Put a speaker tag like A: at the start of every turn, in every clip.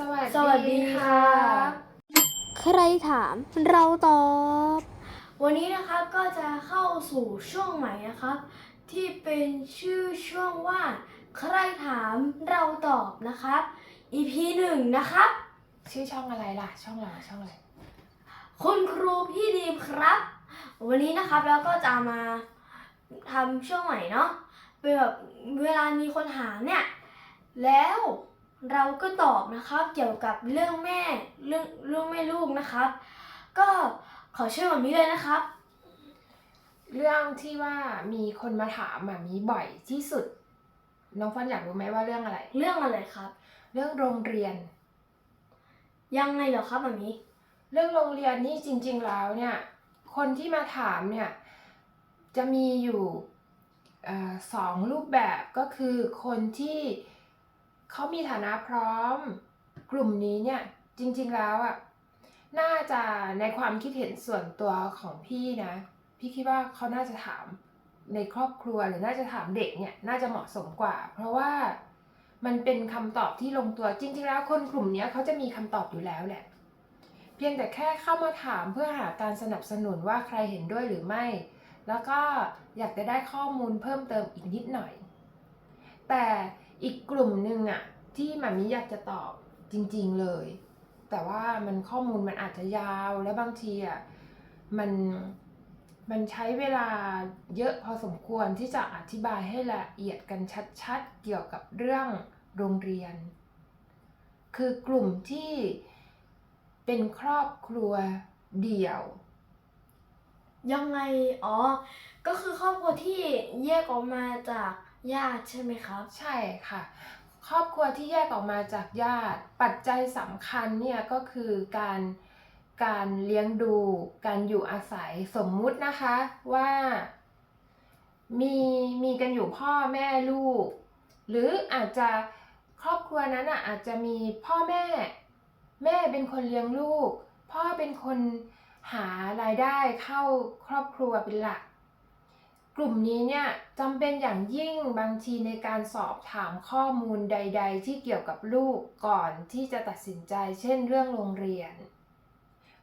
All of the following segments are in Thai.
A: สวัส
B: สวัสดีค่ะ
C: ใครถามเราตอบ
B: วันนี้นะครับก็จะเข้าสู่ช่วงใหม่นะครับ ที่เป็นชื่อช่วงว่า ใครถามเราตอบนะครับ EP หนึ่งนะครับ
A: ชื่อช่องอะไรล่ะ ช่องเราช่องอะไร
B: คุณครูพี่ดีมครับ วันนี้นะครับเราก็จะมาทำช่วงใหม่เนาะเป็นแบบเวลามีคนถามเนี่ย แล้ว เราก็ตอบนะครับ เกี่ยวกับเรื่องแม่เรื่องเรื่องแม่ลูกนะครับ ก็ขอเชิญแบบนี้เลยนะครับ
A: เรื่องที่ว่ามีคนมาถามมามีบ่อยที่สุด น้องฟันอยากรู้ไหมว่าเรื่องอะไร
B: เรื่องอะไรครับ
A: เรื่องโรงเรียน
B: ยังไงเหรอครับแบบนี้
A: เรื่องโรงเรียนนี่จริง ๆ แล้วเนี่ย คนที่มาถามเนี่ยจะมีอยู่เออสองรูปแบบก็คือคนที่ เขามีฐานะพร้อม กลุ่มนี้เนี่ยจริงๆแล้วอะน่าจะในความคิดเห็นส่วนตัวของพี่นะ พี่คิดว่าเขาน่าจะถามในครอบครัวหรือน่าจะถามเด็กเนี่ยน่าจะเหมาะสมกว่า เพราะว่ามันเป็นคำตอบที่ลงตัวจริง ๆ แล้วคนกลุ่มนี้เขาจะมีคำตอบอยู่แล้วแหละ เพียงแต่แค่เข้ามาถามเพื่อหาการสนับสนุนว่าใครเห็นด้วยหรือไม่ แล้วก็อยากจะได้ข้อมูลเพิ่มเติมอีกนิดหน่อย แต่ อีกกลุ่มหนึ่งอะที่หมามิอยากจะตอบจริง ๆเลย แต่ว่ามันข้อมูลมันอาจจะยาวและบางทีอะมันมันใช้เวลาเยอะพอสมควรที่จะอธิบายให้ละเอียดกันชัดๆ เกี่ยวกับเรื่องโรงเรียน คือกลุ่มที่เป็นครอบครัวเดี่ยว
B: ยังไง อ๋อ ก็คือครอบครัวที่แยกออกมาจาก ญาติใช่ไหมครับ
A: ใช่ค่ะ ครอบครัวที่แยกออกมาจากญาติ ปัจจัยสำคัญเนี่ยก็คือการการเลี้ยงดู การอยู่อาศัยสมมุตินะคะว่ามีมีกันอยู่พ่อแม่ลูก หรืออาจจะครอบครัวนั้นอะอาจจะมีพ่อแม่ แม่เป็นคนเลี้ยงลูก พ่อเป็นคนหารายได้เข้าครอบครัวเป็นหลัก กลุ่มนี้เนี่ยจำเป็นอย่างยิ่งบางทีในการสอบถามข้อมูลใด ๆ ที่เกี่ยวกับลูกก่อนที่จะตัดสินใจ เช่นเรื่องโรงเรียน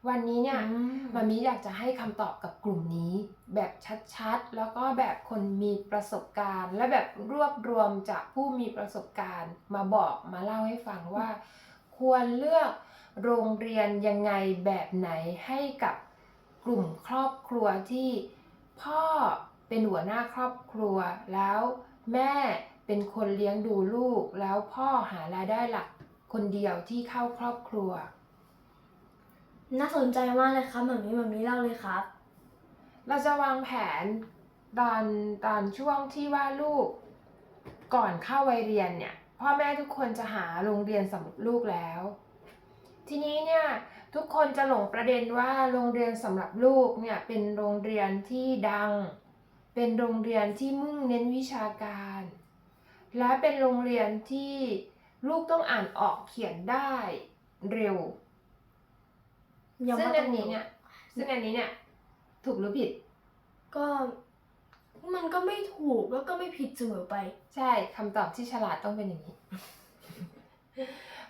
A: วันนี้เนี่ย
B: อืม
A: มามิอยากจะให้คำตอบกับกลุ่มนี้ แบบชัดๆ แล้วก็แบบคนมีประสบการณ์ และแบบรวบรวมจากผู้มีประสบการณ์ มาบอกมาเล่าให้ฟังว่า ควรเลือกโรงเรียนยังไงแบบไหนให้กับกลุ่มครอบครัวที่พ่อ เป็นหัวหน้าครอบครัว แล้วแม่เป็นคนเลี้ยงดูลูก แล้วพ่อหารายได้หลักคนเดียวที่เข้าครอบครัว
B: น่าสนใจมากเลยครับแบบนี้แบบนี้เล่าเลยครับ
A: เราจะวางแผนตอนตอนช่วงที่ว่าลูกก่อนเข้าวัยเรียนเนี่ยพ่อแม่ทุกคนจะหาโรงเรียนสำหรับลูกแล้ว ทีนี้เนี่ยทุกคนจะหลงประเด็นว่าโรงเรียนสำหรับลูกเนี่ยเป็นโรงเรียนที่ดัง เป็นโรงเรียนที่มุ่งเน้นวิชาการ และเป็นโรงเรียนที่ลูกต้องอ่านออกเขียนได้เร็ว
B: ยัง
A: ซึ่ง
B: ไม่
A: อันนี้เนี่ยซึ่งอันนี้เนี่ย ถูกหรือผิด
B: ก็มันก็ไม่ถูกแล้วก็ไม่ผิดเสมอไป
A: ใช่คำตอบที่ฉลาดต้องเป็นอย่างนี้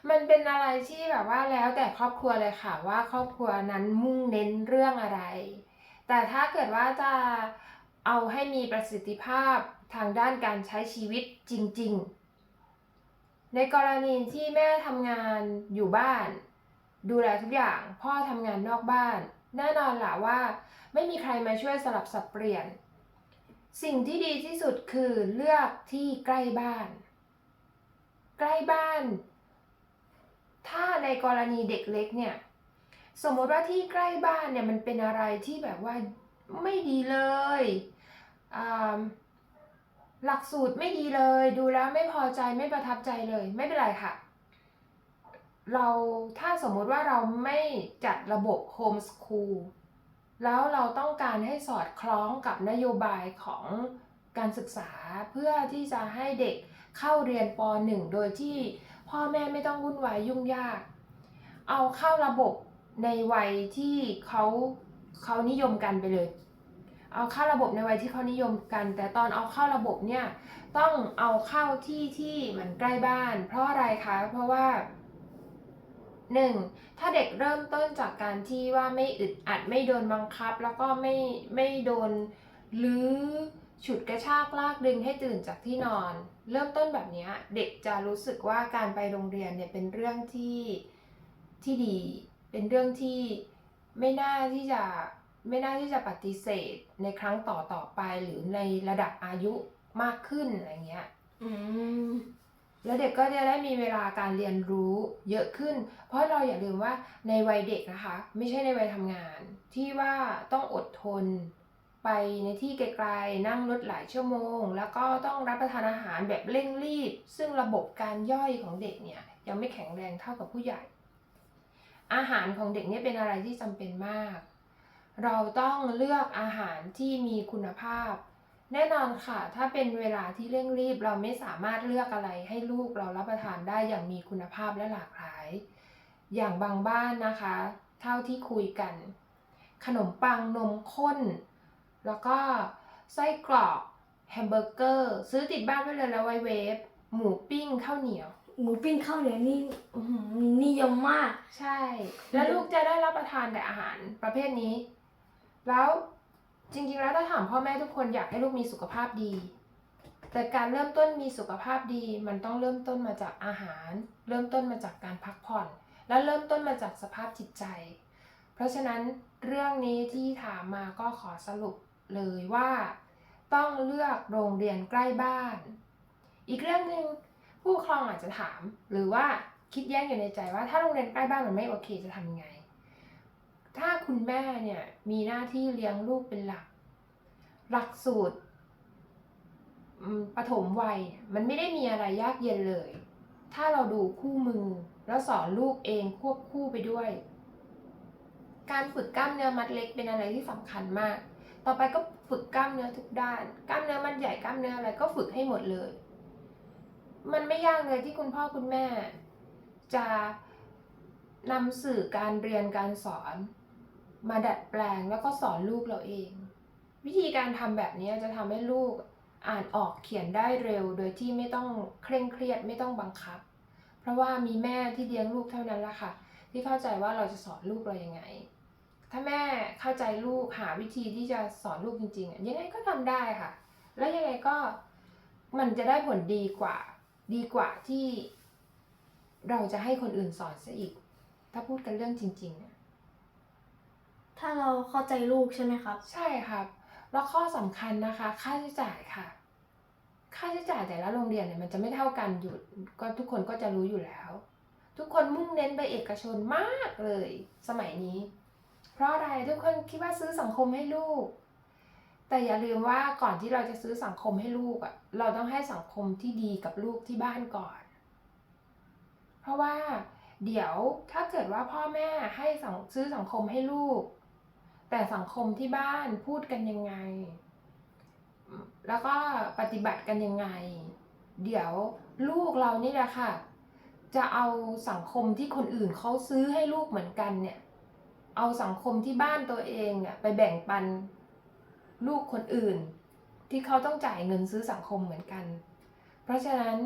A: มันเป็นอะไรที่แบบว่าแล้วแต่ครอบครัวเลยค่ะ ว่าครอบครัวนั้นมุ่งเน้นเรื่องอะไร แต่ถ้าเกิดว่าจะ เอาให้มีประสิทธิภาพทางด้านการใช้ชีวิตจริง ๆ ในกรณีที่แม่ทำงานอยู่บ้าน ดูแลทุกอย่างพ่อทำงานนอกบ้าน แน่นอนละว่า ไม่มีใครมาช่วยสลับสับเปลี่ยน สิ่งที่ดีที่สุดคือเลือกที่ใกล้บ้าน ใกล้บ้าน ถ้าในกรณีเด็กเล็กเนี่ยสมมติว่าที่ใกล้บ้านเนี่ยมันเป็นอะไรที่แบบว่าไม่ดีเลย หลักสูตรไม่ดีเลย ดูแล้วไม่พอใจไม่ประทับใจเลย ไม่เป็นไรค่ะ เราถ้าสมมติว่าเราไม่จัดระบบโฮมสคูลแล้วเราต้องการให้สอดคล้องกับนโยบายของการศึกษาเพื่อที่จะให้เด็กเข้าเรียนป .1 โดยที่พ่อแม่ไม่ต้องวุ่นวายยุ่งยาก เอาเข้าระบบในวัยที่เขาเขานิยมกันไปเลย เอาเข้าระบบในวัยที่เขานิยมกัน แต่ตอนเอาเข้าระบบเนี่ยต้องเอาเข้าที่ที่มันใกล้บ้าน เพราะอะไรคะ เพราะว่าหนึ่งถ้าเด็กเริ่มต้นจากการที่ว่าไม่อึดอัดไม่โดนบังคับ แล้วก็ไม่ไม่โดนรื้อฉุดกระชากลากดึงให้ตื่นจากที่นอน เริ่มต้นแบบนี้เด็กจะรู้สึกว่าการไปโรงเรียนเนี่ยเป็นเรื่องที่ที่ดี เป็นเรื่องที่ไม่น่าที่จะ ไม่น่าที่จะปฏิเสธในครั้งต่อต่อไปหรือในระดับอายุมากขึ้นอะไรเงี้ย
B: อืม
A: แล้วเด็กก็จะได้มีเวลาการเรียนรู้เยอะขึ้น เพราะเราอย่าลืมว่าในวัยเด็กนะคะ ไม่ใช่ในวัยทำงาน ที่ว่าต้องอดทนไปในที่ไกลๆนั่งรถหลายชั่วโมง แล้วก็ต้องรับประทานอาหารแบบเร่งรีบ ซึ่งระบบการย่อยของเด็กเนี่ยยังไม่แข็งแรงเท่ากับผู้ใหญ่ อาหารของเด็กเนี่ยเป็นอะไรที่จำเป็นมาก เราต้องเลือกอาหารที่มีคุณภาพ แน่นอนค่ะ ถ้าเป็นเวลาที่เร่งรีบเราไม่สามารถเลือกอะไรให้ลูกเรารับประทานได้อย่างมีคุณภาพและหลากหลาย อย่างบางบ้านนะคะ เท่าที่คุยกัน ขนมปังนมข้น แล้วก็ไส้กรอกแฮมเบอร์เกอร์ ซื้อติดบ้านไว้เลยแล้วไว้เวฟหมูปิ้งข้าวเหนียว
B: หมูปิ้งข้าวเหนียวนี่อื้อหือนิยมมาก
A: ใช่ แล้วลูกจะได้รับประทานแต่อาหารประเภทนี้ แล้วจริงๆแล้วถ้าถามพ่อแม่ทุกคนอยากให้ลูกมีสุขภาพดี แต่การเริ่มต้นมีสุขภาพดี มันต้องเริ่มต้นมาจากอาหาร เริ่มต้นมาจากการพักผ่อน และเริ่มต้นมาจากสภาพจิตใจ เพราะฉะนั้นเรื่องนี้ที่ถามมาก็ขอสรุปเลยว่า ต้องเลือกโรงเรียนใกล้บ้าน อีกเรื่องหนึ่งผู้ปกครองอาจจะถาม หรือว่าคิดแย้งอยู่ในใจว่าถ้าโรงเรียนใกล้บ้านมันไม่โอเคจะทำยังไง ถ้าคุณแม่เนี่ยมีหน้าที่เลี้ยงลูกเป็นหลัก หลักสูตรปฐมวัยเนี่ยมันไม่ได้มีอะไรยากเย็นเลย ถ้าเราดูคู่มือแล้วสอนลูกเองควบคู่ไปด้วย การฝึกกล้ามเนื้อมัดเล็กเป็นอะไรที่สำคัญมาก ต่อไปก็ฝึกกล้ามเนื้อทุกด้าน กล้ามเนื้อมัดใหญ่กล้ามเนื้ออะไรก็ฝึกให้หมดเลย มันไม่ยากเลยที่คุณพ่อคุณแม่ จะนำสื่อการเรียนการสอน มาดัดแปลงแล้วก็สอนลูกเราเอง วิธีการทำแบบนี้จะทำให้ลูกอ่านออกเขียนได้เร็ว โดยที่ไม่ต้องเคร่งเครียดไม่ต้องบังคับ เพราะว่ามีแม่ที่เลี้ยงลูกเท่านั้นละค่ะ ที่เข้าใจว่าเราจะสอนลูกเรายังไง ถ้าแม่เข้าใจลูกหาวิธีที่จะสอนลูกจริงๆยังไงก็ทำได้ค่ะ แล้วยังไงก็มันจะได้ผลดีกว่า ดีกว่าที่ เราจะให้คนอื่นสอนซะอีก ถ้าพูดกันเรื่องจริงๆ
B: ถ้าเราเข้าใจลูกใช่ไหมครับ
A: ใช่ครับ แล้วข้อสำคัญนะคะ ค่าใช้จ่ายค่ะ ค่าใช้จ่ายแต่ละโรงเรียนเนี่ยมันจะไม่เท่ากันอยู่ก็ทุกคนก็จะรู้อยู่แล้ว ทุกคนมุ่งเน้นไปเอกชนมากเลย สมัยนี้ เพราะอะไรทุกคนคิดว่าซื้อสังคมให้ลูก แต่อย่าลืมว่าก่อนที่เราจะซื้อสังคมให้ลูกอะเราต้องให้สังคมที่ดีกับลูกที่บ้านก่อน เพราะว่าเดี๋ยวถ้าเกิดว่าพ่อแม่ให้สังซื้อสังคมให้ลูก แต่สังคมที่บ้านพูดกันยังไง แล้วก็ปฏิบัติกันยังไง เดี๋ยวลูกเรานี่แหละค่ะ จะเอาสังคมที่คนอื่นเขาซื้อให้ลูกเหมือนกันเนี่ย เอาสังคมที่บ้านตัวเองเนี่ยไปแบ่งปันลูกคนอื่น ที่เขาต้องจ่ายเงินซื้อสังคมเหมือนกัน เพราะฉะนั้น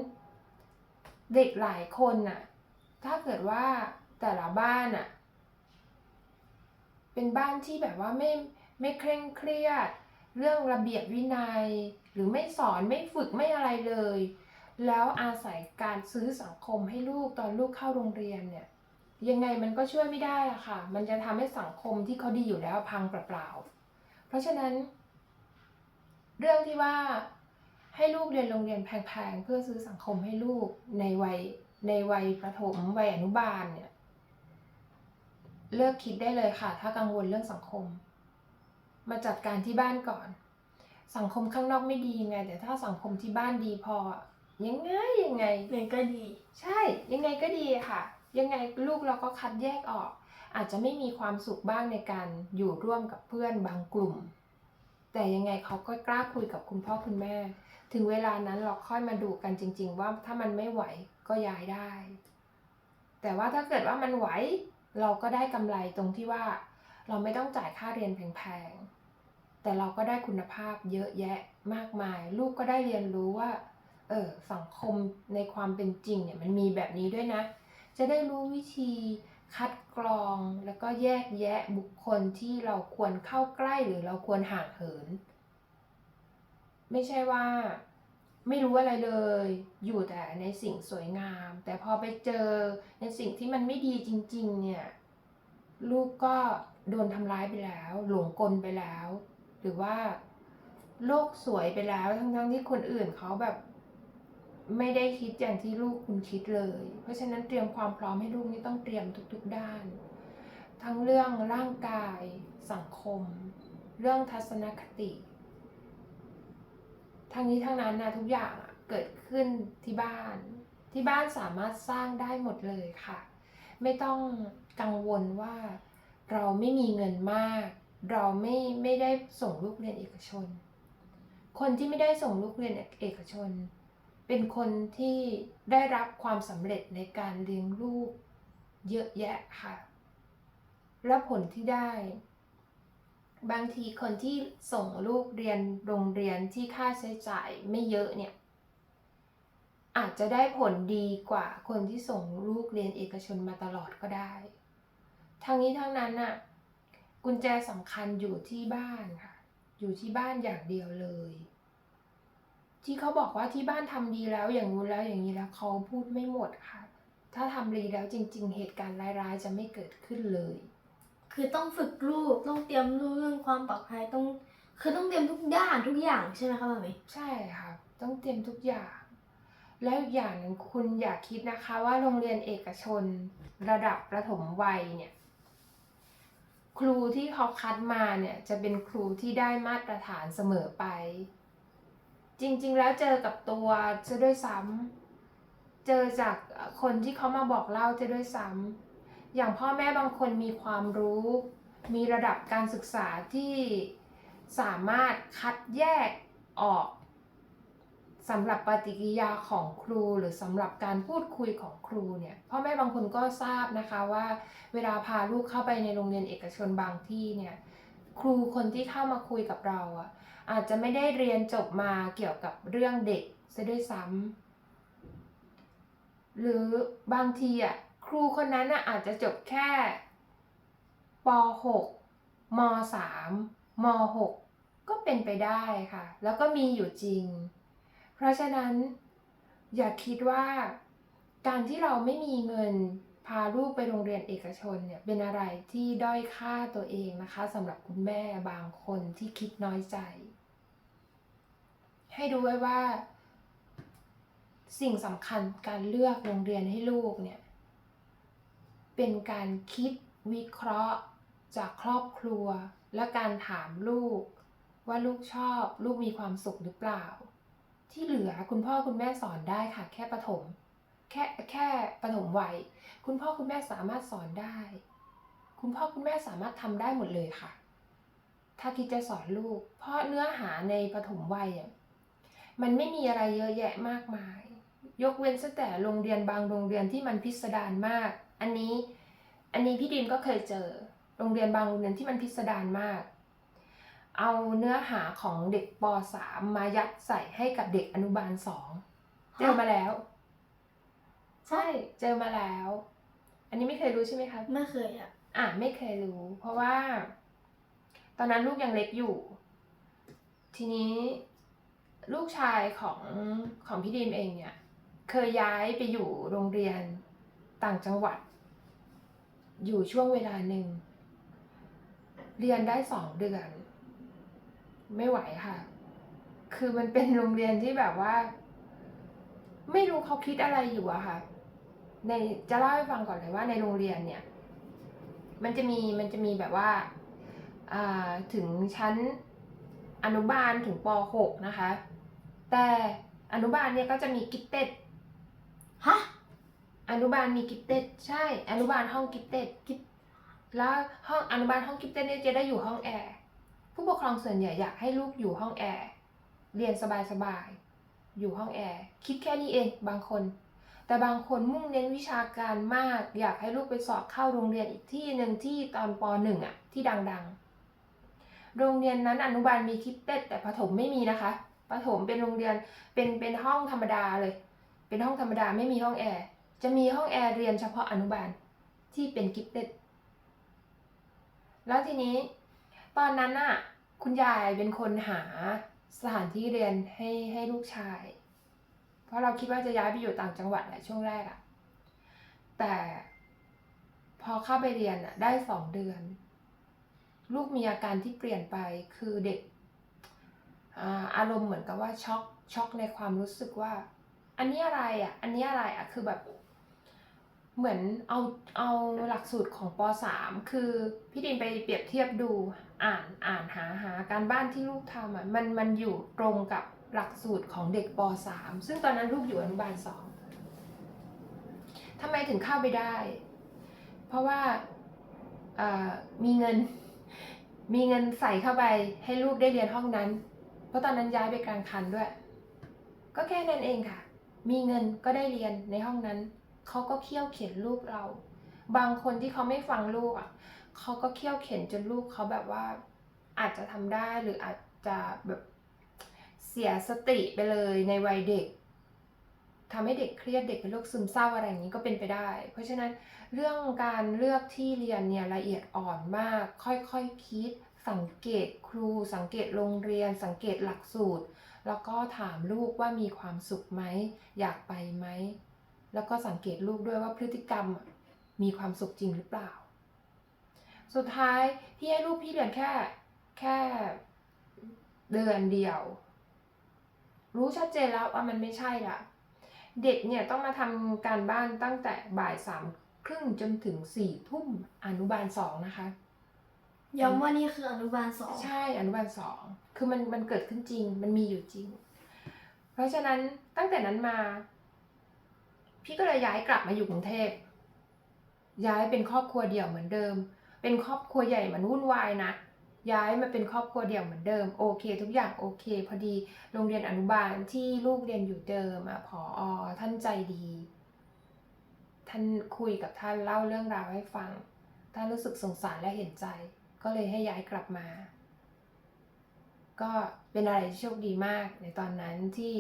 A: เด็กหลายคนน่ะ ถ้าเกิดว่าแต่ละบ้านน่ะ เป็นบ้านที่แบบว่าไม่ไม่เคร่งเครียด เรื่องระเบียบวินัย หรือไม่สอนไม่ฝึกไม่อะไรเลย แล้วอาศัยการซื้อสังคมให้ลูกตอนลูกเข้าโรงเรียนเนี่ยยังไงมันก็ช่วยไม่ได้อะค่ะ มันจะทำให้สังคมที่เขาดีอยู่แล้วพังเปล่าๆ เพราะฉะนั้น เรื่องที่ว่าให้ลูกเรียนโรงเรียนแพงๆ เพื่อซื้อสังคมให้ลูกในวัยในวัยประถมวัยอนุบาลเนี่ย เลิกคิดได้เลยค่ะ ถ้ากังวลเรื่องสังคม มาจัดการที่บ้านก่อน สังคมข้างนอกไม่ดีไง แต่ถ้าสังคมที่บ้านดีพอ ยังไงยังไง
B: เรียนก็ดี
A: ใช่ ยังไงก็ดีค่ะ ยังไงลูกเราก็คัดแยกออก อาจจะไม่มีความสุขบ้างในการอยู่ร่วมกับเพื่อนบางกลุ่ม แต่ยังไงเขาก็กล้าคุยกับคุณพ่อคุณแม่ ถึงเวลานั้นเราค่อยมาดูกันจริง ๆ ว่าถ้ามันไม่ไหวก็ย้ายได้ แต่ว่าถ้าเกิดว่ามันไหว เราก็ได้กำไรตรงที่ว่า เราไม่ต้องจ่ายค่าเรียนแพงๆ แต่เราก็ได้คุณภาพเยอะแยะมากมาย ลูกก็ได้เรียนรู้ว่า เออสังคมในความเป็นจริงเนี่ยมันมีแบบนี้ด้วยนะ จะได้รู้วิธีคัดกรองแล้วก็แยกแยะบุคคลที่เราควรเข้าใกล้หรือเราควรห่างเหิน ไม่ใช่ว่า ไม่รู้อะไรเลย อยู่แต่ในสิ่งสวยงาม แต่พอไปเจอในสิ่งที่มันไม่ดีจริง ๆ เนี่ย ลูกก็โดนทำร้ายไปแล้ว หลงกลไปแล้ว หรือว่าโลกสวยไปแล้ว ทั้งๆที่คนอื่นเขาแบบ ไม่ได้คิดอย่างที่ลูกคุณคิดเลย เพราะฉะนั้นเตรียมความพร้อมให้ลูกนี่ต้องเตรียมทุก ๆ ด้าน ทั้งเรื่องร่างกาย สังคม เรื่องทัศนคติ ทั้งนี้ทั้งนั้นนะทุกอย่างอะเกิดขึ้นที่บ้าน ที่บ้านสามารถสร้างได้หมดเลยค่ะ ไม่ต้องกังวลว่าเราไม่มีเงินมาก เราไม่ไม่ได้ส่งลูกเรียนเอกชน คนที่ไม่ได้ส่งลูกเรียนเอกชน เป็นคนที่ได้รับความสำเร็จในการเลี้ยงลูกเยอะแยะค่ะ และผลที่ได้ บางทีคนที่ส่งลูกเรียนโรงเรียนที่ค่าใช้จ่ายไม่เยอะเนี่ย อาจจะได้ผลดีกว่าคนที่ส่งลูกเรียนเอกชนมาตลอดก็ได้ ทั้งนี้ทั้งนั้นน่ะกุญแจสำคัญอยู่ที่บ้านค่ะ อยู่ที่บ้านอย่างเดียวเลย ที่เขาบอกว่าที่บ้านทำดีแล้วอย่างงู้นแล้วอย่างนี้แล้วเขาพูดไม่หมดค่ะ ถ้าทำดีแล้วจริง ๆ เหตุการณ์ร้ายๆจะไม่เกิดขึ้นเลย
B: คือต้องฝึกลูกต้องเตรียมลูกเรื่องความปลอดภัยต้อง คือต้องเตรียมทุกด้านทุกอย่างใช่ไหมคะมามิ
A: ใช่ค่ะต้องเตรียมทุกอย่าง แล้วอีกอย่างหนึ่งคุณอย่าคิดนะคะ ว่าโรงเรียนเอกชน ระดับประถมวัยเนี่ย ครูที่เขาคัดมาเนี่ย จะเป็นครูที่ได้มาตรฐานเสมอไป จริงๆ แล้วเจอกับตัวจะด้วยซ้ำเจอจากคนที่เขามาบอกเล่าจะด้วยซ้ำ อย่างพ่อแม่บางคนมีความรู้ มีระดับการศึกษาที่สามารถคัดแยกออกสำหรับปฏิกิริยาของครูหรือสำหรับการพูดคุยของครูเนี่ยพ่อแม่บางคนก็ทราบนะคะว่า เวลาพาลูกเข้าไปในโรงเรียนเอกชนบางที่เนี่ยครูคนที่เข้ามาคุยกับเราอะอาจจะไม่ได้เรียนจบมาเกี่ยวกับเรื่องเด็กซะด้วยซ้ำหรือบางทีอะ ครูคนนั้นอะอาจจะจบแค่ป .6 ม .3 ม .6 ก็เป็นไปได้ค่ะ แล้วก็มีอยู่จริง เพราะฉะนั้นอย่าคิดว่าการที่เราไม่มีเงินพาลูกไปโรงเรียนเอกชนเนี่ยเป็นอะไรที่ด้อยค่าตัวเองนะคะสำหรับคุณแม่บางคนที่คิดน้อยใจ ให้ดูไว้ว่า สิ่งสำคัญการเลือกโรงเรียนให้ลูกเนี่ย เป็นการคิดวิเคราะห์ จากครอบครัว และการถามลูก ว่าลูกชอบลูกมีความสุขหรือเปล่า ที่เหลือคุณพ่อคุณแม่สอนได้ค่ะ แค่ประถม แค่แค่ประถมวัยคุณพ่อคุณแม่สามารถสอนได้ คุณพ่อคุณแม่สามารถทำได้หมดเลยค่ะ ถ้าคิดจะสอนลูก เพราะเนื้อหาในประถมวัยมันไม่มีอะไรเยอะแยะมากมาย ยกเว้นแต่โรงเรียนบางโรงเรียนที่มันพิสดารมาก อันนี้อันนี้พี่ดิมก็เคยเจอโรงเรียนบางโรงเรียนที่มันพิสดารมาก เอาเนื้อหาของเด็กป .3 มายัดใส่ให้กับเด็กอนุบาลสองเจอมาแล้ว ใช่เจอมาแล้ว อันนี้ไม่เคยรู้ใช่ไหมคะ
B: ไม่เคยอะ
A: อะไม่เคยรู้ เพราะว่า ตอนนั้นลูกยังเล็กอยู่ ทีนี้ลูกชายของของพี่ดีมเองเนี่ย เคยย้ายไปอยู่โรงเรียนต่างจังหวัด อยู่ช่วงเวลาหนึ่ง เรียนได้สองเดือน ไม่ไหวค่ะ คือมันเป็นโรงเรียนที่แบบว่า ไม่รู้เขาคิดอะไรอยู่อะค่ะ ในจะเล่าให้ฟังก่อนเลยว่าในโรงเรียนเนี่ย มันจะมีมันจะมีแบบว่าอ่าถึงชั้นอนุบาลถึงป .6 นะคะ แต่อนุบาลเนี่ยก็จะมีกิฟเต็ด
B: ฮะ
A: อนุบาลมีกิฟเต็ดใช่ อนุบาลห้องกิฟเต็ดกิฟแล้วห้องอนุบาลห้องกิฟเต็ดเนี่ยจะได้อยู่ห้องแอร์ผู้ปกครองส่วนใหญ่อยากให้ลูกอยู่ห้องแอร์เรียนสบายๆอยู่ห้องแอร์คิดแค่นี้เองบางคน แต่บางคนมุ่งเน้นวิชาการมาก อยากให้ลูกไปสอบเข้าโรงเรียนอีกที่หนึ่งที่ตอนปหนึ่งอะที่ดังๆ โรงเรียนนั้นอนุบาลมีคิดเต็ดแต่ประถมไม่มีนะคะประถมเป็นโรงเรียนเป็นเป็นห้องธรรมดาเลย เป็นห้องธรรมดาไม่มีห้องแอร์ จะมีห้องแอร์เรียนเฉพาะอนุบาลที่เป็นกิฟเต็ดแล้วทีนี้ตอนนั้นน่ะคุณยายเป็นคนหาสถานที่เรียนให้ให้ลูกชาย เพราะเราคิดว่าจะย้ายไปอยู่ต่างจังหวัดแหละช่วงแรกอะแต่พอเข้าไปเรียนอะได้สองเดือน ลูกมีอาการที่เปลี่ยนไปคือเด็กอารมณ์เหมือนกับว่าช็อกช็อกในความรู้สึกว่า อันนี้อะไรอะ อันนี้อะไรอะคือแบบ เหมือนเอาเอาหลักสูตรของป .3 คือพี่ดินไปเปรียบเทียบดูอ่านอ่านหาหาการบ้านที่ลูกทำอะมันมันอยู่ตรงกับหลักสูตรของเด็กป .3 ซึ่งตอนนั้นลูกอยู่อนุบาลสองทำไมถึงเข้าไปได้ เพราะว่าเอ่อมีเงินมีเงินใส่เข้าไปให้ลูกได้เรียนห้องนั้น เพราะตอนนั้นย้ายไปกลางคันด้วย ก็แค่นั้นเองค่ะ มีเงินก็ได้เรียนในห้องนั้น เขาก็เคี่ยวเข็นลูกเรา บางคนที่เขาไม่ฟังลูกอะเขาก็เคี่ยวเข็นจนลูกเขาแบบว่าอาจจะทำได้หรืออาจจะแบบเสียสติไปเลยในวัยเด็กทำให้เด็กเครียดเด็กเป็นโรคซึมเศร้าอะไรอย่างนี้ก็เป็นไปได้ เพราะฉะนั้นเรื่องการเลือกที่เรียนเนี่ยละเอียดอ่อนมาก ค่อยๆคคิด สังเกตครู สังเกตโรงเรียน สังเกตหลักสูตร แล้วก็ถามลูกว่ามีความสุขไหม อยากไปไหม แล้วก็สังเกตลูกด้วยว่าพฤติกรรมอะมีความสุขจริงหรือเปล่า สุดท้ายพี่ให้ลูกพี่เรียนแค่แค่เดือนเดียว รู้ชัดเจนแล้วว่ามันไม่ใช่ละเด็กเนี่ยต้องมาทำการบ้านตั้งแต่บ่ายสามครึ่งจนถึงสี่ทุ่มอนุบาลสองนะคะ
B: ย้ำว่านี่คืออนุบาลสอง
A: ใช่อนุบาลสองคือมันมันเกิดขึ้นจริง มันมีอยู่จริง เพราะฉะนั้นตั้งแต่นั้นมา พี่ก็เลยย้ายกลับมาอยู่กรุงเทพ ย้ายเป็นครอบครัวเดี่ยวเหมือนเดิม เป็นครอบครัวใหญ่มันวุ่นวายนะ ย้ายมาเป็นครอบครัวเดี่ยวเหมือนเดิม โอเค ทุกอย่างโอเค พอดีโรงเรียนอนุบาลที่ลูกเรียนอยู่เดิมอะผออท่านใจดี ท่านคุยกับท่านเล่าเรื่องราวให้ฟัง ท่านรู้สึกสงสารและเห็นใจ ก็เลยให้ย้ายกลับมา ก็เป็นอะไรที่โชคดีมากในตอนนั้นที่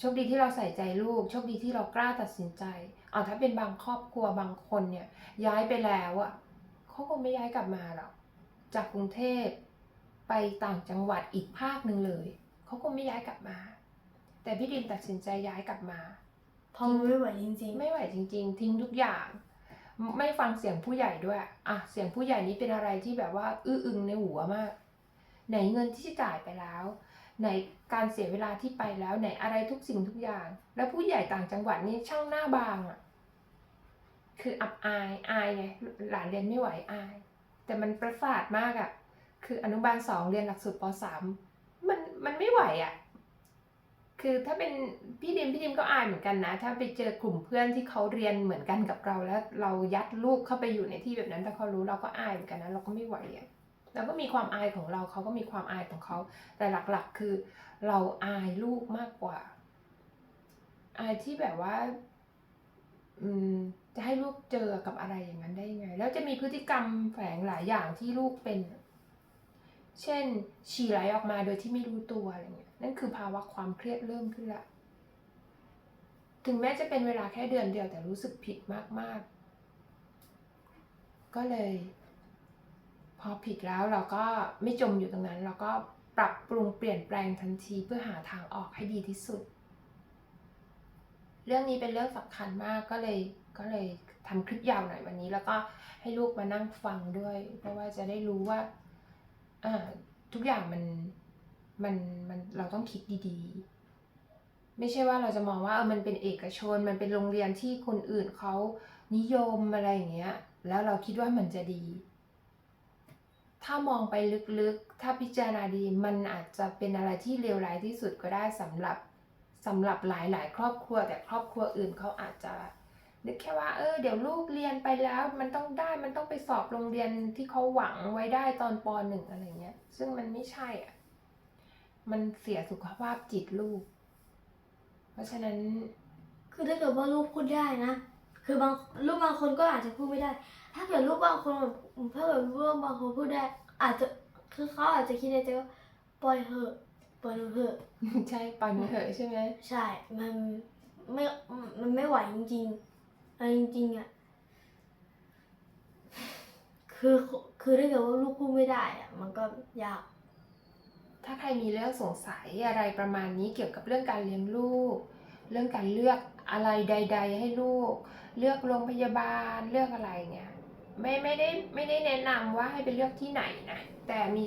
A: โชคดีที่เราใส่ใจลูก โชคดีที่เรากล้าตัดสินใจเอาถ้าเป็นบางครอบครัวบางคนเนี่ยย้ายไปแล้วอะเขาคงไม่ย้ายกลับมาหรอกจากกรุงเทพไปต่างจังหวัดอีกภาคหนึ่งเลยเขาคงไม่ย้ายกลับมา แต่พี่ดินตัดสินใจย้ายกลับมา
B: เพราะมันไม่ไหวจริง
A: ไม่ไหวจริง ๆ ทิ้งทุกอย่าง ไม่ฟังเสียงผู้ใหญ่ด้วยอะเสียงผู้ใหญ่นี้เป็นอะไรที่แบบว่า อื้ออึงในหัวมาก ไหนเงินที่จ่ายไปแล้ว ไหนการเสียเวลาที่ไปแล้วไหนอะไรทุกสิ่งทุกอย่าง แล้วผู้ใหญ่ต่างจังหวัดนี่ช่างหน้าบางอะคืออับอายอายไงหลานเรียนไม่ไหวอาย แต่มันประสาทมากอะคืออนุบาลสองเรียนหลักสูตรปสามมันมันไม่ไหวอะคือถ้าเป็นพี่ดิมพี่ดิมก็อายเหมือนกันนะ ถ้าไปเจอกลุ่มเพื่อนที่เขาเรียนเหมือนกันกับเราแล้ว เรายัดลูกเข้าไปอยู่ในที่แบบนั้นถ้าเขารู้เราก็อายเหมือนกันนะเราก็ไม่ไหวอะ เราก็มีความอายของเราเขาก็มีความอายของเขา แต่หลักๆคือเราอายลูกมากกว่า อายที่แบบว่า อืมจะให้ลูกเจอกับอะไรอย่างนั้นได้ยังไง แล้วจะมีพฤติกรรมแฝงหลายอย่างที่ลูกเป็น เช่น ฉี่ไหลออกมาโดยที่ไม่รู้ตัวอะไรเงี้ย นั่นคือภาวะความเครียดเริ่มขึ้นละ ถึงแม้จะเป็นเวลาแค่เดือนเดียวแต่รู้สึกผิดมากๆ ก็เลย พอผิดแล้วเราก็ไม่จมอยู่ตรงนั้น เราก็ปรับปรุงเปลี่ยนแปลงทันทีเพื่อหาทางออกให้ดีที่สุด เรื่องนี้เป็นเรื่องสำคัญมากก็เลยก็เลยทำคลิปยาวหน่อยวันนี้ แล้วก็ให้ลูกมานั่งฟังด้วย เพราะว่าจะได้รู้ว่าอ่าทุกอย่างมันมันมันเราต้องคิดดีๆ ไม่ใช่ว่าเราจะมองว่าเออมันเป็นเอกชน มันเป็นโรงเรียนที่คนอื่นเขานิยมอะไรอย่างเงี้ย แล้วเราคิดว่ามันจะดี ถ้ามองไปลึกๆ ถ้าพิจารณาดีมันอาจจะเป็นอะไรที่เลวร้ายที่สุดก็ได้สำหรับสำหรับหลายๆ ครอบครัว แต่ครอบครัวอื่นเขาอาจจะนึกแค่ว่าเออเดี๋ยวลูกเรียนไปแล้วมันต้องได้มันต้องไปสอบโรงเรียนที่เขาหวังไว้ได้ตอนปหนึ่งอะไรเงี้ย ซึ่งมันไม่ใช่อะมันเสียสุขภาพจิตลูก เพราะฉะนั้น
B: คือถ้าเกิดว่าลูกพูดได้นะ คือบางลูกบางคนก็อาจจะพูดไม่ได้ ถ้าเกิดลูกบางคนแบบถ้าเกิดลูกบางคนพูดได้ อาจจะคือเขาอาจจะคิดในใจว่าปล่อยเหอะปล่อยหนูเหอะ
A: ใช่ปล่อยมือเถอะใช่ไหม
B: ใช่ มันไม่มันไม่ไหวจริงๆเอาจริงๆอะคือคือถ้าเกิดว่าลูกพูดไม่ได้อะมันก็ยาก
A: ถ้าใครมีเรื่องสงสัยอะไรประมาณนี้เกี่ยวกับเรื่องการเลี้ยงลูก เรื่องการเลือกอะไรใด ๆ ให้ลูก เลือกโรงพยาบาลเลือกอะไรเนี่ย ไม่ไม่ได้ไม่ได้แนะนำว่าให้ไปเลือกที่ไหนนะ แต่มี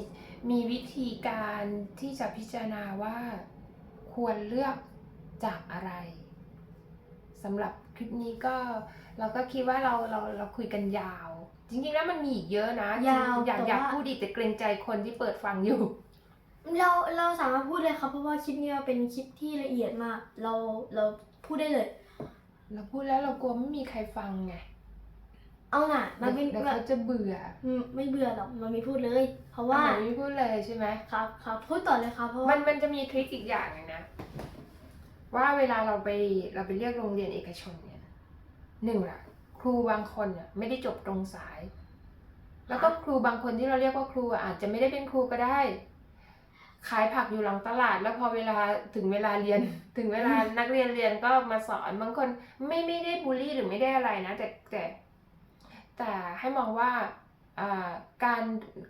A: มีวิธีการที่จะพิจารณาว่าควรเลือกจากอะไรสำหรับคลิปนี้ก็เราก็คิดว่าเราเราเราคุยกันยาว จริงๆแล้วมันมีอีกเยอะนะ
B: ยาว
A: อยาก
B: แต่
A: อยาก
B: ว่า
A: พูดอีกแต่เกรงใจคนที่เปิดฟังอยู่
B: เราเราสามารถพูดเลยครับเพราะว่าคลิปนี้มันเป็นคลิปที่ละเอียดมาก เราเราพูดได้เลย
A: เราพูดแล้วเรากลัวไม่มีใครฟังไง
B: เอาน่ะ มันเป็น
A: เดี๋ยว
B: แบบ
A: เขาจะเบื่อ
B: อืมไม่เบื่อหรอกมันมีพูดเลย เพราะว่า
A: อ่ไม่พูดเลยใช่ไหม
B: ครับครับพูดต่อเลยครับเพราะ
A: มั
B: ว่าน
A: มันจะมีทริคอีกอย่างหนึงนะ ว่าเวลาเราไปเราไปเรียกโรงเรียนเอกชนเนี่ยหนึ่งละครูบางคนเนี่ยไม่ได้จบตรงสาย แล้วก็ครูบางคนที่เราเรียกว่าครูอะอาจจะไม่ได้เป็นครูก็ได้ ขายผักอยู่หลังตลาด แล้วพอเวลาถึงเวลาเรียน ถึงเวลานักเรียนเรียนก็มาสอนบางคนไม่ไม่ได้บูลลี่หรือไม่ได้อะไรนะ แต่แต่ แต่ให้มองว่าการ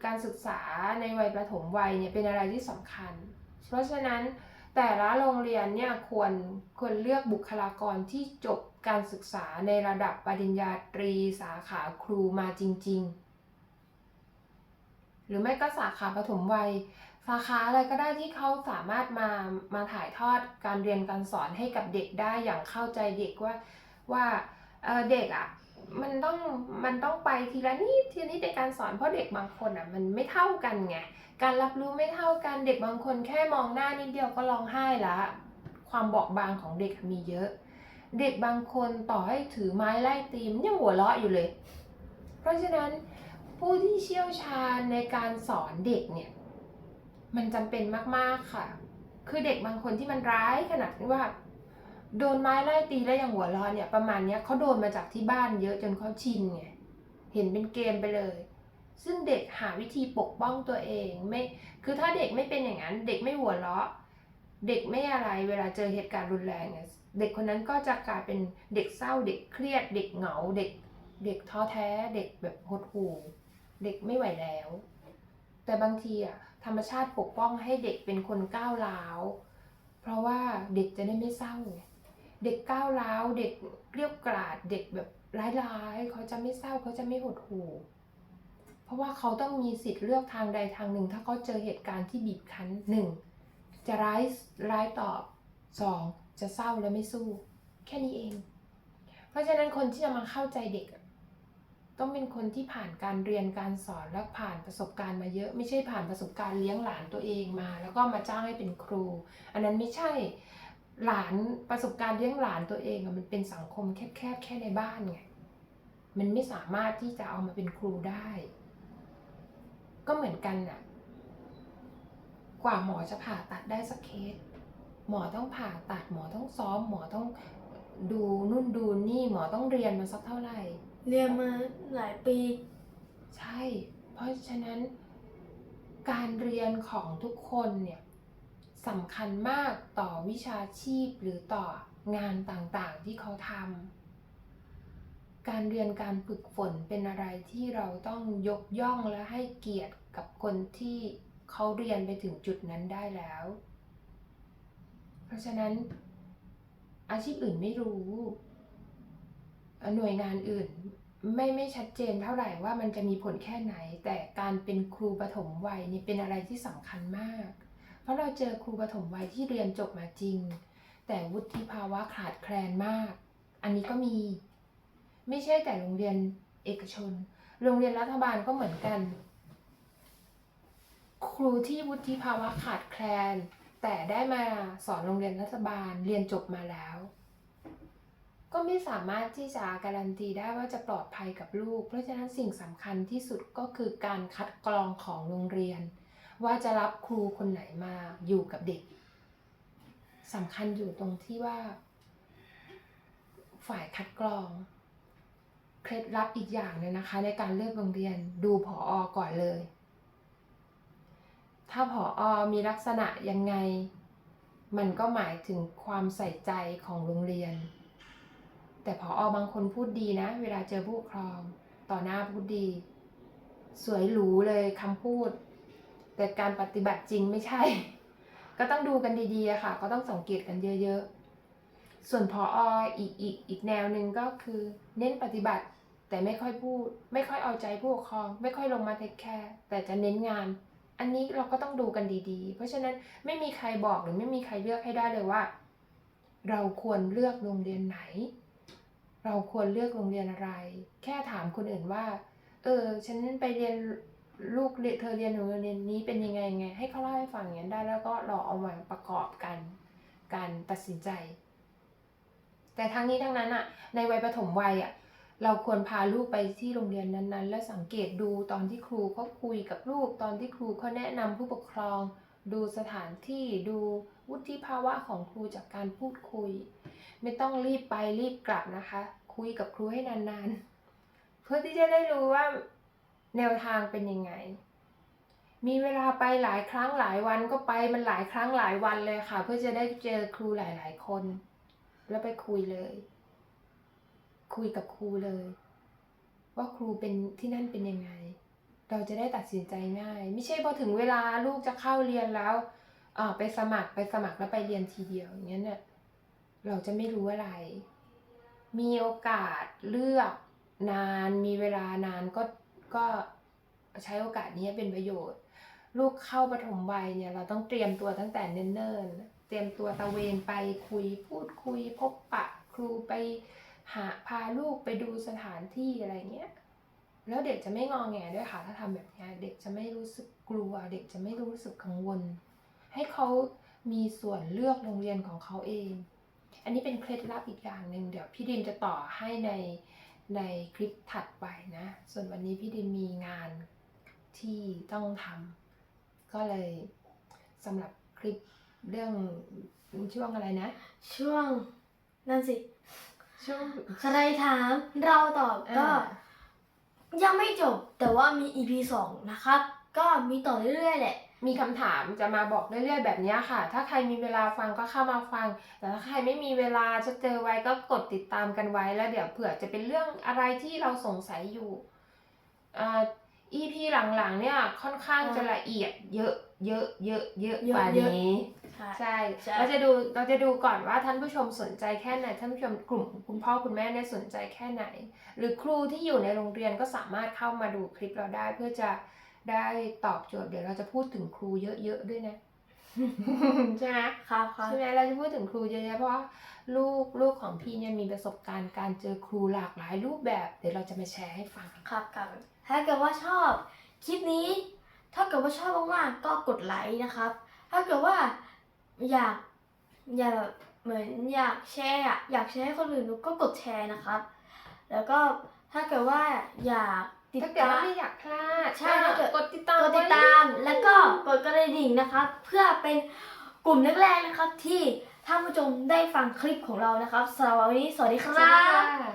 A: การศึกษาในวัยประถมวัยเนี่ยเป็นอะไรที่สำคัญ เพราะฉะนั้นแต่ละโรงเรียนเนี่ยควรควรเลือกบุคลากรที่จบการศึกษาในระดับปริญญาตรีสาขาครูมาจริง ๆ หรือไม่ก็สาขาปฐมวัย สาขาอะไรก็ได้ที่เขาสามารถมามาถ่ายทอดการเรียนการสอนให้กับเด็กได้อย่างเข้าใจเด็กว่าว่าเเด็กอะ มันต้องมันต้องไปทีละนิดทีละนิดในการสอนเพราะเด็กบางคนอะมันไม่เท่ากันไงการรับรู้ไม่เท่ากันเด็กบางคนแค่มองหน้านิดเดียวก็ร้องไห้ละ ความบอบบางของเด็กมีเยอะ เด็กบางคนต่อให้ถือไม้ไล่ตีมยังหัวเราะอยู่เลย เพราะฉะนั้นผู้ที่เชี่ยวชาญในการสอนเด็กเนี่ยมันจำเป็นมากๆค่ะ คือเด็กบางคนที่มันร้ายขนาดที่ว่า โดนไม้ไล่ตีแล้วยังหัวร้อนเนี่ยประมาณเนี้ยเขาโดนมาจากที่บ้านเยอะจนเขาชินไงเห็นเป็นเกมไปเลย ซึ่งเด็กหาวิธีปกป้องตัวเองไม่คือถ้าเด็กไม่เป็นอย่างนั้น เด็กไม่หัวเราะ เด็กไม่อะไรเวลาเจอเหตุการณ์รุนแรงเนี่ยเด็กคนนั้นก็จะกลายเป็นเด็กเศร้า เด็กเครียด เด็กเหงาเด็ก เด็กท้อแท้ เด็กแบบหดหู่เด็กไม่ไหวแล้ว แต่บางทีอะธรรมชาติปกป้องให้เด็กเป็นคนก้าวร้าว เพราะว่าเด็กจะได้ไม่เศร้าไง เด็กก้าวร้าว เด็กเกลี้ยวกราดเด็กแบบร้ายๆเขาจะไม่เศร้าเขาจะไม่หดหู่เพราะว่าเขาต้องมีสิทธิ์เลือกทางใดทางหนึ่ง ถ้าเขาเจอเหตุการณ์ที่บีบคั้นหนึ่งจะร้ายร้ายตอบสองจะเศร้าและไม่สู้ แค่นี้เอง เพราะฉะนั้นคนที่จะมาเข้าใจเด็ก ต้องเป็นคนที่ผ่านการเรียนการสอนและผ่านประสบการณ์มาเยอะ ไม่ใช่ผ่านประสบการณ์เลี้ยงหลานตัวเองมา แล้วก็มาจ้างให้เป็นครู อันนั้นไม่ใช่ หลานประสบการณ์เลี้ยงหลานตัวเองอะมันเป็นสังคมแคบๆแค่ในบ้านไงมันไม่สามารถที่จะเอามาเป็นครูได้ ก็เหมือนกันน่ะ กว่าหมอจะผ่าตัดได้สักเคส หมอต้องผ่าตัดหมอต้องซ้อม หมอต้องดูนู่นดูนี่หมอต้องเรียนมาสักเท่าไหร่
B: เรียนมาหลายปี
A: ใช่ เพราะฉะนั้นการเรียนของทุกคนเนี่ย สำคัญมากต่อวิชาชีพหรือต่องานต่างๆที่เขาทำการเรียนการฝึกฝนเป็นอะไรที่เราต้องยกย่องและให้เกียรติกับคนที่เขาเรียนไปถึงจุดนั้นได้แล้ว เพราะฉะนั้นอาชีพอื่นไม่รู้ หน่วยงานอื่นไม่ไม่ชัดเจนเท่าไหร่ว่ามันจะมีผลแค่ไหน แต่การเป็นครูปฐมวัยนี่เป็นอะไรที่สำคัญมาก เพราะเราเจอครูปฐมวัยที่เรียนจบมาจริง แต่วุฒิภาวะขาดแคลนมาก อันนี้ก็มี ไม่ใช่แต่โรงเรียนเอกชน โรงเรียนรัฐบาลก็เหมือนกัน ครูที่วุฒิภาวะขาดแคลน แต่ได้มาสอนโรงเรียนรัฐบาลเรียนจบมาแล้ว ก็ไม่สามารถที่จะการันตีได้ว่าจะปลอดภัยกับลูก เพราะฉะนั้นสิ่งสำคัญที่สุดก็คือการคัดกรองของโรงเรียน ว่าจะรับครูคนไหนมาอยู่กับเด็กสำคัญอยู่ตรงที่ว่า ฝ่ายคัดกรอง เคล็ดลับอีกอย่างหนึงนะคะ ในการเลือกโรงเรียนดูผออก่อนเลย ถ้าผออมีลักษณะยังไง มันก็หมายถึงความใส่ใจของโรงเรียน แต่ผออบางคนพูดดีนะ เวลาเจอผู้ปกครอง ต่อหน้าพูดดี สวยหรูเลยคำพูด แต่การปฏิบัติจริงไม่ใช่ ก็ต้องดูกันดีๆค่ะ ก็ต้องสังเกตกันเยอะๆ ส่วนพออีกอีกอีกแนวหนึ่งก็คือ เน้นปฏิบัติ แต่ไม่ค่อยพูด ไม่ค่อยเอาใจผู้ปกครอง ไม่ค่อยลงมาเทคแคร์แต่จะเน้นงาน อันนี้เราก็ต้องดูกันดีๆ เพราะฉะนั้นไม่มีใครบอกหรือไม่มีใครเลือกให้ได้เลยว่า เราควรเลือกโรงเรียนไหน เราควรเลือกโรงเรียนอะไร แค่ถามคนอื่นว่า เออ ฉันไปเรียน ลูกเธอเรียนโรงเรียนนี้เป็นยังไงไง ให้เขาเล่าให้ฟังอย่างนั้ได้แล้วก็เราเอามาประกอบกันการตัดสินใจ แต่ทั้งนี้ทั้งนั้นอะในวัยประถมวัยอะเราควรพาลูกไปที่โรงเรียนนั้นๆ และสังเกตดูตอนที่ครูเขาคุยกับลูกตอนที่ครูเขาแนะนำผู้ปกครอง ดูสถานที่ดูวุฒิภาวะของครูจากการพูดคุย ไม่ต้องรีบไปรีบกลับนะคะ คุยกับครูให้นานๆ เพื่อที่จะได้รู้ว่า แนวทางเป็นยังไง มีเวลาไปหลายครั้งหลายวันก็ไปมันหลายครั้งหลายวันเลยค่ะ เพื่อจะได้เจอครูหลาย ๆ คน แล้วไปคุยเลย คุยกับครูเลย ว่าครูเป็นที่นั่นเป็นยังไง เราจะได้ตัดสินใจง่าย ไม่ใช่พอถึงเวลาลูกจะเข้าเรียนแล้วอ่อไปสมัครไปสมัครแล้วไปเรียนทีเดียวอย่างนั้นเนี่ยเราจะไม่รู้อะไร มีโอกาสเลือกนานมีเวลานานก็ ก็ใช้โอกาสนี้เป็นประโยชน์ ลูกเข้าปฐมวัยเนี่ยเราต้องเตรียมตัวตั้งแต่เนิ่นๆ เตรียมตัวตะเวนไปคุยพูดคุยพบปะครูไปหาพาลูกไปดูสถานที่อะไรเงี้ย แล้วเด็กจะไม่งองแงด้วยค่ะถ้าทำแบบเนี้ยเด็กจะไม่รู้สึกกลัว เด็กจะไม่รู้สึกกังวล ให้เขามีส่วนเลือกโรงเรียนของเขาเอง อันนี้เป็นเคล็ดลับอีกอย่างหนึ่งเดี๋ยวพี่ดิมจะต่อให้ใน ในคลิปถัดไปนะ ส่วนวันนี้พี่ดิมมีงานที่ต้องทำก็เลยสำหรับคลิปเรื่องช่วงอะไรนะ
B: ช่วงนั่นสิ
A: ช่วง
B: ใครถามเราตอบก็
A: อ่า
B: ยังไม่จบแต่ว่ามี EP สองนะครับ ก็มีต่อเรื่อยๆแหละ
A: มีคำถามจะมาบอกเรื่อยๆแบบเนี้ยค่ะ ถ้าใครมีเวลาฟังก็เข้ามาฟัง แต่ถ้าใครไม่มีเวลาจะเจอไว้ก็กดติดตามกันไว้แล้วเดี๋ยวเผื่อจะเป็นเรื่องอะไรที่เราสงสัยอยู่อ่า EP หลังๆ เนี่ยค่อนข้างจะละเอียดเยอะเยอะเยอะเยอะ
B: เยอะ
A: กว่า
B: เยอะ
A: นี้
B: ใช่
A: ใช่
B: ใช่
A: เราจะดูเราจะดูก่อนว่าท่านผู้ชมสนใจแค่ไหนท่านผู้ชมกลุ่มคุณพ่อคุณแม่เนี่ยสนใจแค่ไหน หรือครูที่อยู่ในโรงเรียนก็สามารถเข้ามาดูคลิปเราได้เพื่อจะ ได้ตอบโจทย์เดี๋ยวเราจะพูดถึงครูเยอะๆด้วยนะใช่ไหม
B: ครับครับ
A: ใช่ไหมเราจะพูดถึงครูเยอะๆเพราะว่าลูกลูกของพี่เนี่ยมีประสบการณ์การเจอครูหลากหลายรูปแบบ เดี๋ยวเราจะมาแชร์ให้ฟัง
B: ครับครับถ้าเกิดว่าชอบคลิปนี้ ถ้าเกิดว่าชอบมากๆก็กดไลค์นะครับ ถ้าเกิดว่าอยากอยากเหมือนอยากแชร์อะอยากแชร์ให้คนอื่นดูก็กดแชร์นะครับ แล้วก็ถ้าเกิดว่าอยาก ติด
A: ถ้าเกิด
B: ตาม
A: ว่าไม่อยากพลาด
B: ใช่ถ้าเกิด
A: กดติดตาม
B: กดติดตาม แล้วก็กดกระดิ่งนะครับ เพื่อเป็นกลุ่มแรกๆนะครับ ที่ท่านผู้ชมได้ฟังคลิปของเรานะครับสำหรับวันนี้สวัสดีค
A: สวัสดี
B: รับ
A: ค่ะ